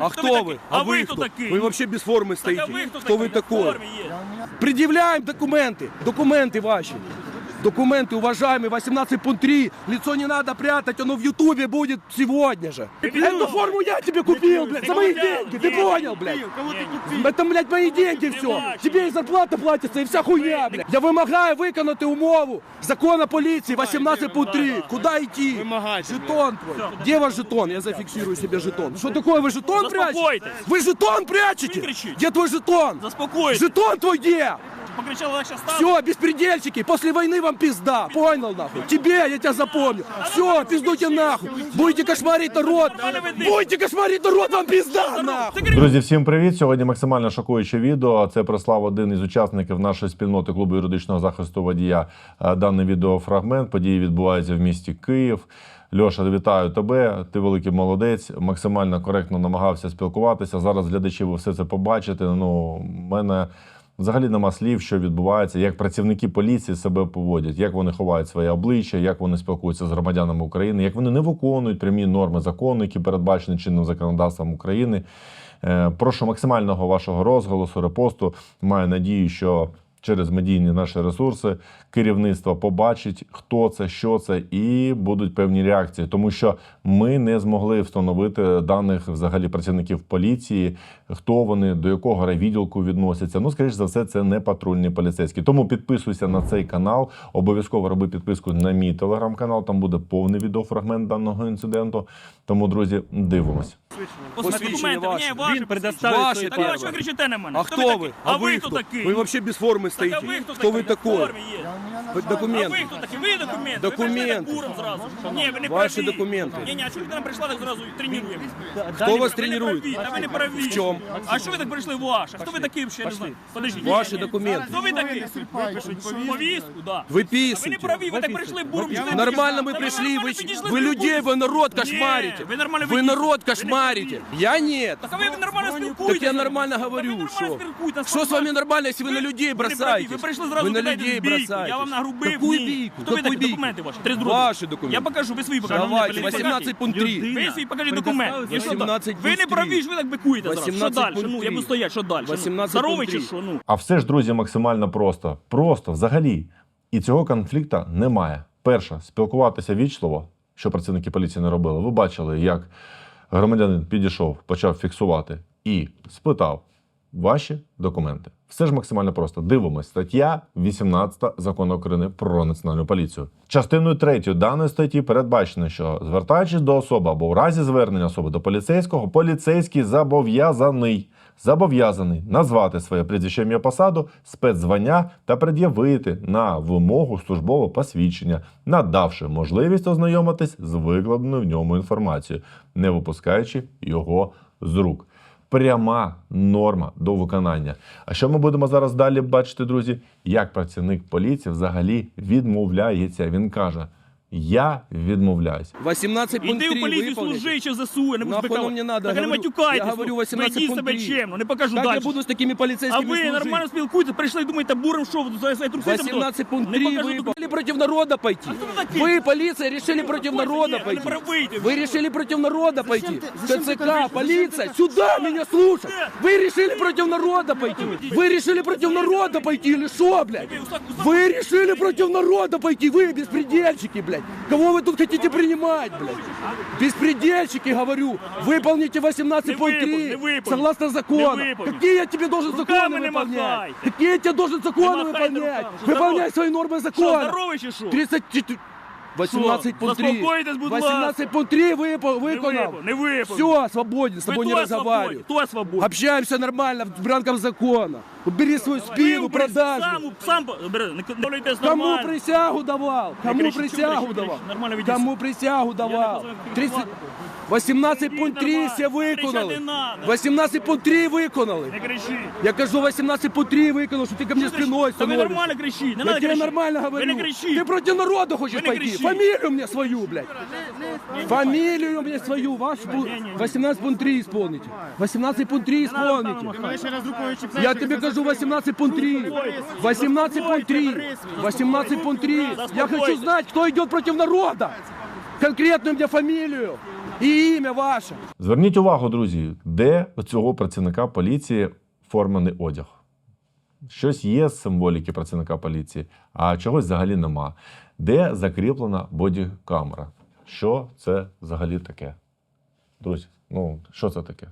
А Хто кто ви вы? такий? А ви хто кто? такий? Вы вообще без формы Так, стоите. а ви хто Кто вы такий? В такой? формі є. Предъявляем документы. Документы ваши. Документы, уважаемый, 18 пункт 3. Лицо не надо прятать, оно в Ютубе будет сегодня же. Эту форму я тебе купил, блядь, за мои деньги. Ты понял, блядь? Это, блядь, мои деньги все. Тебе и зарплата платится, и вся хуйня, блядь. Я вимагаю виконати умову закона поліції 18 пункт 3. Куда идти? Вимагайте, Жетон твой. Где ваш жетон? Я зафиксирую себе жетон. Что такое, вы жетон прячете? Заспокойтесь. Вы жетон прячете? Вы кричите. Где твой жетон? Заспокойтесь. Жетон твой где? Покричали легше стало. Все, беспредельщики, после войны вам пизда. Понял нахуй? Тебе, я тебя запомню. Все, пиздуйте нахуй. Будете кошмарить народ. Будете кошмарить народ, вам пизда нахуй. Друзі, всім привіт! Сьогодні максимально шокуюче відео. Це прислав один із учасників нашої спільноти клубу юридичного захисту водія. Е, Даний відеофрагмент. Події відбуваються в місті Київ. Льоша, вітаю тебе. Ти великий молодець. Максимально коректно намагався спілкуватися. Зараз глядачі ви все це побачите. Ну, мене взагалі нема слів, що відбувається, як працівники поліції себе поводять, як вони ховають своє обличчя, як вони спілкуються з громадянами України, як вони не виконують прямі норми закону, які передбачені чинним законодавством України. Е, Прошу максимального вашого розголосу, репосту. Маю надію, що через медійні наші ресурси керівництво побачить, хто це, що це, і будуть певні реакції, тому що ми не змогли встановити даних взагалі працівників поліції, хто вони, до якого райвідділку відносяться. Ну, скоріш за все, це не патрульні поліцейські. Тому підписуйся на цей канал. Обов'язково роби підписку на мій телеграм-канал. Там буде повний відеофрагмент даного інциденту. Тому, друзі, дивимось. Посвідчення Документи, ваше. ні, ваші Він предоставить Ваше свої Так а первое. що ви кричите на мене? А Хто кто такий? вы? А ви хто такий? Вы вообще без формы так, Хто ви? Такой? формі є. Хоть А ви документы. хто такий? Ви документи. Документи. Ви прийшли так буром зразу. Ні, ви не Ваші праві. документи. Ні, ні, а чого людина прийшла так зразу тренуємо? Кто вас Ви не тренирует? праві, Та ви не праві. В чому? А що ви так прийшли ваше? Хто ви такий взагалі? Я не знаю. Подождіть. Ваші ні, ні. документи. Хто ви такий? Повістку, да. Ви не Выписывайте. праві, ви так прийшли буром. чого ви Нормально підійшли? мы Та пришли, нормально вы, підійшли, вы людей, спілкуйтесь. вы народ Ні, кошмарите. ви нормально Вы ведіть. народ Ви не кошмарите. праві. Я нет. Так а ви нормально спілкуєтеся. Так я нормально Так ви говорю, нормально что? спілкуєтесь, Что с вами нормально, если вы на людей Ви не праві, бросаетесь? Ви прийшли зразу Вы на кидаєте людей в бійку. бросаетесь. Я вам нагрубив. Какую ні. бійку? Хто ви Какую такі? бійку? Документи ваші. Три другі. Ваші документи. Я покажу, ви свої покажете. Давайте, 18 пункт 3. Ви свої покажіть Предоставили документ. І що 18? Ви не праві, ж ви так бикуєте зараз. Що 18 далі? пункт Ну, я три. буду стояти, що далі? 18 Здоровий чи що? Ну. А все ж, друзі, максимально просто. Просто взагалі. І цього конфлікту немає. Перше, спілкуватися вічливо, що працівники поліції не робили. Ви бачили, як громадянин підійшов, почав фіксувати і спитав ваші документи. Все ж максимально просто. Дивимось. Стаття 18 закону України про національну поліцію. Частиною 3 даної статті передбачено, що звертаючись до особи або у разі звернення особи до поліцейського, поліцейський зобов'язаний зобов'язаний назвати своє прізвище ім'я посаду, спецзвання та пред'явити на вимогу службове посвідчення, надавши можливість ознайомитись з викладеною в ньому інформацією, не випускаючи його з рук. Пряма норма до виконання. А що ми будемо зараз далі бачити, друзі? Як працівник поліції взагалі відмовляється? Він каже: Я відмовляюсь. 18 пункт Іди 3 в поліцію выполните. служи, чи в ЗСУ, я не буду Нахуй збикати. воно мені надо? Так не Говорю- матюкайтесь. я говорю ну. 18 Ведіть пункт себе 3. чемно, не покажу Как далі. я буду с такими А полицейскими ви служить? нормально спілкуєтесь, прийшли, думаєте, буром що, ви за за трусити? 18 пункт Не 3 покажу вы документ. решили против народа пойти. А кто вы такие? Вы, полиция, решили против Ой, народа нет, пойти. вы правы, Вы решили против народа пойти. ты- зачем ты ТЦК, говоришь, полиция, сюда меня слушать. Вы решили против народа пойти. Вы решили против народа пойти или что, блядь? Вы решили против народа пойти. Вы беспредельщики, блядь. Кого вы тут хотите принимать, блядь? Беспредельщики, говорю. Выполните 18 Не пункт выпол- 3 не выполню. согласно закону. Не выполню. Какие я тебе должен Руками законы не выполнять? махайте. Какие я тебе должен законы Не махайте выполнять? руками. Что, Выполняй здоров? свои нормы Що, закона. здоровий чи що? 34... 18 Що? пункт 3. Заспокойтесь, будь ласка. 18 пункт 3 выпол, Не виконав. випав, не випав. Все, свободен, с Ви тобой не то разговариваю. свободні, То свободні. Общаемся нормально в рамках закона. Убери свою спину, продажу. Сам, сам, не контролюйтесь Кому нормально. присягу давал? Кому кричи, присягу кричиш? давал? Нормально ведись. Кому присягу давал? 30... 18 пункт 3 все виконали. Кричати не надо. 18 пункт 3 виконали. Не кричи. Я кажу 18 пункт 3 виконав, що ти ко мне спиной Та ви становишься. нормально кричіть, не Я надо тебе нормально говорю. Ви не кричіть. Ты против народа хочешь не пойти? кричите. Фамилию мне свою, блядь. Фамилию мне свою, ваш пу- 18 пункт 3 исполните. 18 пункт 3 исполните. Ти мене ще раз рукою чіпляєш. Я тебе кажу 18 пункт 3. 18 пункт 3. 18 пункт 3. Я хочу знать, кто идет против народа. Конкретную мне фамилию. І ім'я ваше. Зверніть увагу, друзі, де у цього працівника поліції формений одяг. Щось є з символіки працівника поліції, а чогось взагалі нема. Де закріплена бодікамера? Що це взагалі таке? Друзі, ну що це таке?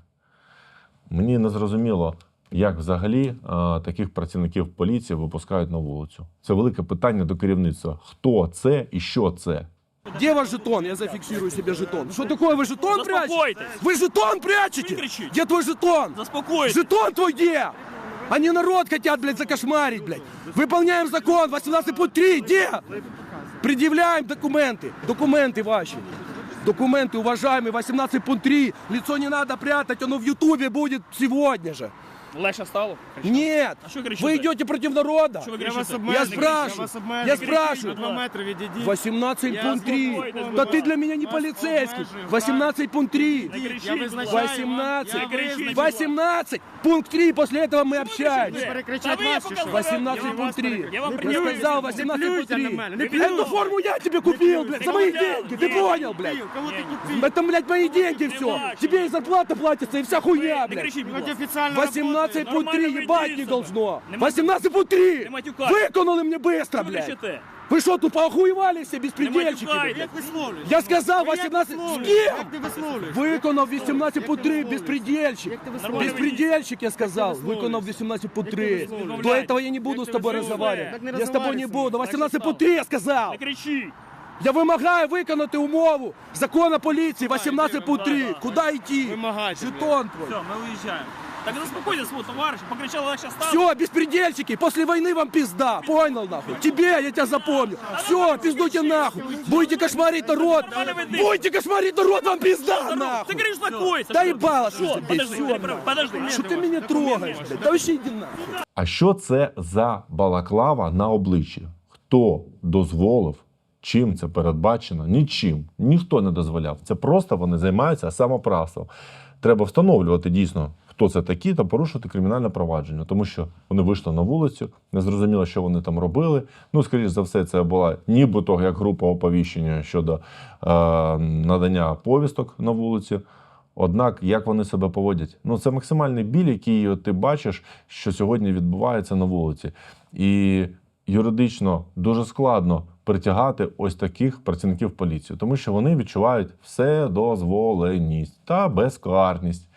Мені не зрозуміло, як взагалі а, таких працівників поліції випускають на вулицю. Це велике питання до керівництва. Хто це і що це? Где ваш жетон? Я зафиксирую себе жетон. Что такое? Вы жетон прячете? Заспокойтесь. Вы жетон прячете? Не кричите. Где твой жетон? Заспокойтесь. Жетон твой где? Они народ хотят, блядь, закошмарить, блядь. Выполняем закон 18.3, где? Предъявляем документы. Документы ваши. Документы, уважаемые, 18.3. Лицо не надо прятать, оно в Ютубе будет сегодня же. Легше стало? Нет, А что кричите? вы идете против народа. Что вы Я вас кричите? обмежую, Я спрашиваю, вас обмежую. я Ви спрашиваю. Два метри відійдіть. 18.3. Да ты для меня не Вас полицейский. обмежую. 18.3. кричіть, Я будь визначаю ласка. 18. Я визначаю. 18. Пункт 3. После этого мы общаемся. кричите? перекричать Та ви вас чи що? показали. 18.3. Я вам Я пред'явлю. сказал Не плюйте на 18.3. мене, не плюйте. Эту форму я тебе купил, блядь, за мои Нет, деньги. Ты нет, понял, блядь? Кого ти купив? Это, блядь, мои деньги все. бачу. Тебе и зарплата платится, и вся хуйня, Не блядь. кричіть, будь Хоч ласка. офіційно 18.3 Нормально ебать веди не себя. должно. Не 18.3. Не матюкайся. Выконали мне быстро, Що ви блядь. кричите? Вы что, тут поохуевали все, Не беспредельщики, матюкайтесь. блядь? Як висловлюєш? Я сказал Ви як 18... С висловлюєш? кем? Як ти висловлюєш? Виконав 18 по 3, безпредельщик. Нормально Безпредельщик, я сказал. висловлюєш? Виконав 18 по ти 3. висловлюєш? До этого я не буду с ти тобой висловлюєш? разговаривать. Так не Я с тобой не розмовляйся. буду. Так 18 по що 3 я сказал. Не кричіть. Я вимагаю виконати умову закону поліції 18 по 3. Куда йти? Вимагайте, Жетон твой. Все, ми уїжджаємо. Так заспокойтесь, свой товариш. Покричали легше стало. Все, беспредельщики, после войны вам пизда, понял нахуй? Тебе, я тебя запомню. Все, пиздуйте нахуй. Будете кошмарить народ, будете кошмарить народ, вам пизда Здорово. Ты нахуй. говоришь, успокойся. Да Что? ебало, Что? что ты, Подожди, всё, перепро- нахуй. подожди. Що ти мене трогаєш, блядь? Та вообще йди нахуй. А що це за балаклава на обличчі? Хто дозволив? Чим це передбачено? Нічим. Ніхто не дозволяв. Це просто вони займаються самоправством. Треба встановлювати дійсно, хто це такі, та порушувати кримінальне провадження, тому що вони вийшли на вулицю, не зрозуміло, що вони там робили. Ну, скоріш за все, це була нібито як група оповіщення щодо е, надання повісток на вулиці. Однак, як вони себе поводять? Ну, це максимальний біль, який ти бачиш, що сьогодні відбувається на вулиці. І юридично дуже складно притягати ось таких працівників поліції, тому що вони відчувають вседозволеність та безкарність.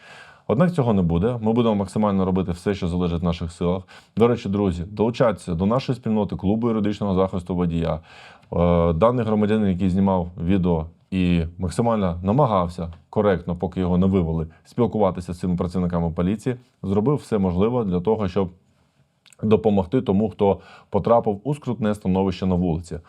Однак цього не буде. Ми будемо максимально робити все, що залежить в наших силах. До речі, друзі, долучайтеся до нашої спільноти клубу юридичного захисту водія. Е, Даний громадянин, який знімав відео і максимально намагався коректно, поки його не вивели, спілкуватися з цими працівниками поліції, зробив все можливе для того, щоб допомогти тому, хто потрапив у скрутне становище на вулиці.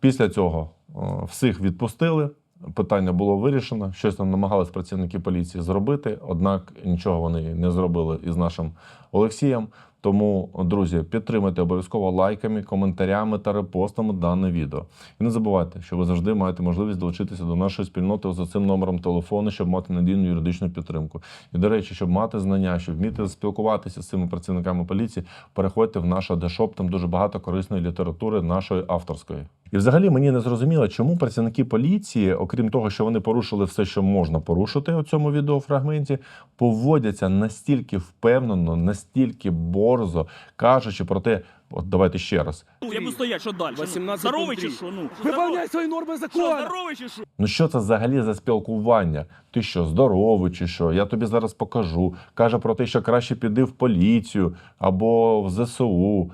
Після цього е, всіх відпустили. Питання було вирішено. Щось там намагались працівники поліції зробити, однак нічого вони не зробили із нашим Олексієм. Тому, друзі, підтримайте обов'язково лайками, коментарями та репостами дане відео. І не забувайте, що ви завжди маєте можливість долучитися до нашої спільноти за цим номером телефону, щоб мати надійну юридичну підтримку. І, до речі, щоб мати знання, щоб вміти спілкуватися з цими працівниками поліції, переходьте в наш адешоп, там дуже багато корисної літератури нашої авторської. І взагалі мені не зрозуміло, чому працівники поліції, окрім того, що вони порушили все, що можна порушити у цьому відеофрагменті, поводяться настільки впевнено, настільки борзо, кажучи про те, от давайте ще раз. Ну, Я буду стоять, що далі? 18 Здоровий чи що? Ну, Выполняй свої норми Що, закону. здоровий чи що? Ну що це взагалі за спілкування? Ти що, здоровий чи що? Я тобі зараз покажу. Каже про те, що краще піди в поліцію або в ЗСУ.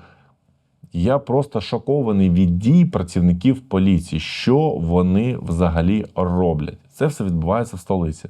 Я просто шокований від дій працівників поліції, що вони взагалі роблять. Це все відбувається в столиці.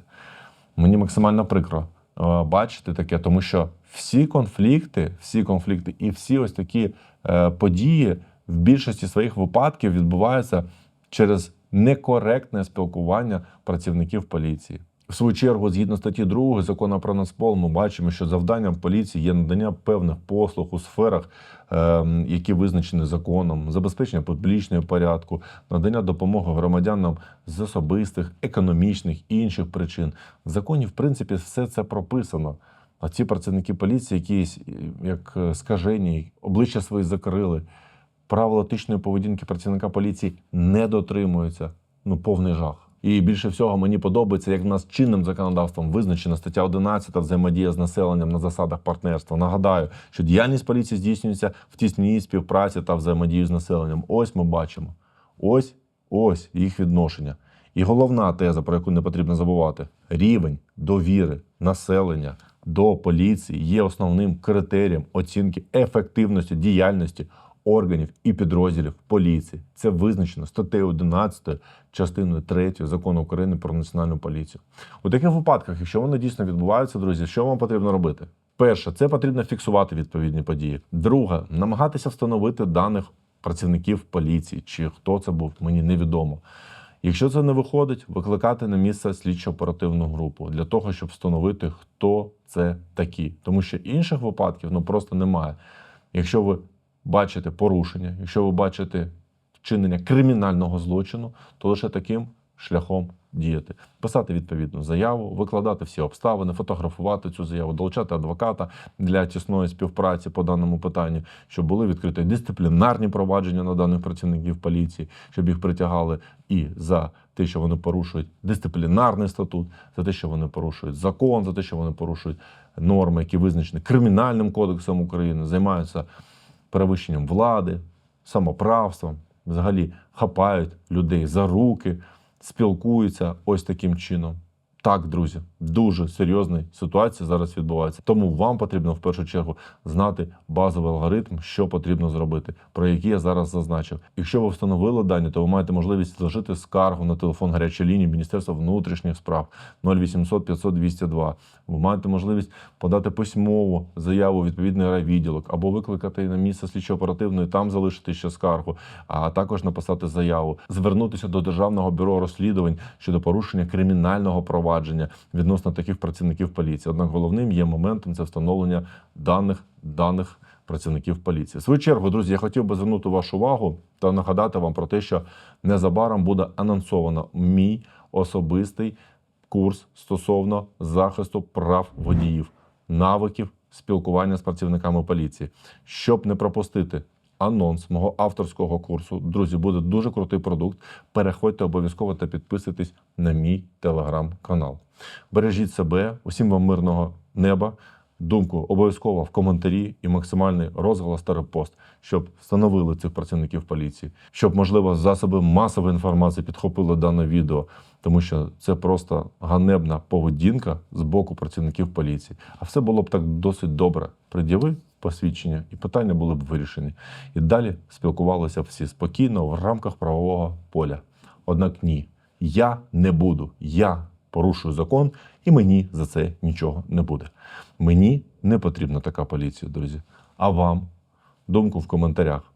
Мені максимально прикро е, бачити таке, тому що всі конфлікти, всі конфлікти і всі ось такі е, події в більшості своїх випадків відбуваються через некоректне спілкування працівників поліції. В свою чергу, згідно статті 2 закону про Нацпол, ми бачимо, що завданням поліції є надання певних послуг у сферах, е, які визначені законом, забезпечення публічного порядку, надання допомоги громадянам з особистих, економічних і інших причин. В законі, в принципі, все це прописано. А ці працівники поліції, якісь як е, скажені, обличчя свої закрили, правила етичної поведінки працівника поліції не дотримуються. Ну, повний жах. І більше всього мені подобається, як в нас чинним законодавством визначена стаття 11 взаємодія з населенням на засадах партнерства. Нагадаю, що діяльність поліції здійснюється в тісній співпраці та взаємодії з населенням. Ось ми бачимо. Ось ось їх відношення. І головна теза, про яку не потрібно забувати: рівень довіри населення до поліції є основним критерієм оцінки ефективності діяльності органів і підрозділів поліції. Це визначено статтею 11 частиною 3 закону України про національну поліцію. У таких випадках, якщо вони дійсно відбуваються, друзі, що вам потрібно робити? Перше, це потрібно фіксувати відповідні події. Друге, намагатися встановити даних працівників поліції, чи хто це був, мені невідомо. Якщо це не виходить, викликати на місце слідчо-оперативну групу для того, щоб встановити, хто це такі. Тому що інших випадків ну просто немає. Якщо ви бачите порушення, якщо ви бачите вчинення кримінального злочину, то лише таким шляхом діяти. Писати відповідну заяву, викладати всі обставини, фотографувати цю заяву, долучати адвоката для тісної співпраці по даному питанню, щоб були відкриті дисциплінарні провадження на даних працівників поліції, щоб їх притягали і за те, що вони порушують дисциплінарний статут, за те, що вони порушують закон, за те, що вони порушують норми, які визначені кримінальним кодексом України, займаються перевищенням влади, самоправством, взагалі хапають людей за руки, спілкуються ось таким чином. Так, друзі, дуже серйозна ситуація зараз відбувається. Тому вам потрібно в першу чергу знати базовий алгоритм, що потрібно зробити, про який я зараз зазначив. Якщо ви встановили дані, то ви маєте можливість залишити скаргу на телефон гарячої лінії Міністерства внутрішніх справ 0800 500 202. Ви маєте можливість подати письмову заяву відповідний райвідділок або викликати на місце слідчо-оперативної, там залишити ще скаргу, а також написати заяву, звернутися до Державного бюро розслідувань щодо порушення кримінального провадження відносно таких працівників поліції. Однак головним є моментом це встановлення даних даних працівників поліції. В свою чергу, друзі, я хотів би звернути вашу увагу та нагадати вам про те, що незабаром буде анонсовано мій особистий курс стосовно захисту прав водіїв, навиків спілкування з працівниками поліції, щоб не пропустити. Анонс мого авторського курсу. Друзі, буде дуже крутий продукт. Переходьте обов'язково та підписуйтесь на мій телеграм-канал. Бережіть себе, усім вам мирного неба. Думку обов'язково в коментарі і максимальний розголос та репост, щоб встановили цих працівників поліції, щоб, можливо, засоби масової інформації підхопили дане відео, тому що це просто ганебна поведінка з боку працівників поліції. А все було б так досить добре. Пред'яви посвідчення, і питання були б вирішені. І далі спілкувалися всі спокійно в рамках правового поля. Однак ні, я не буду. Я порушую закон, і мені за це нічого не буде. Мені не потрібна така поліція, друзі. А вам думку в коментарях.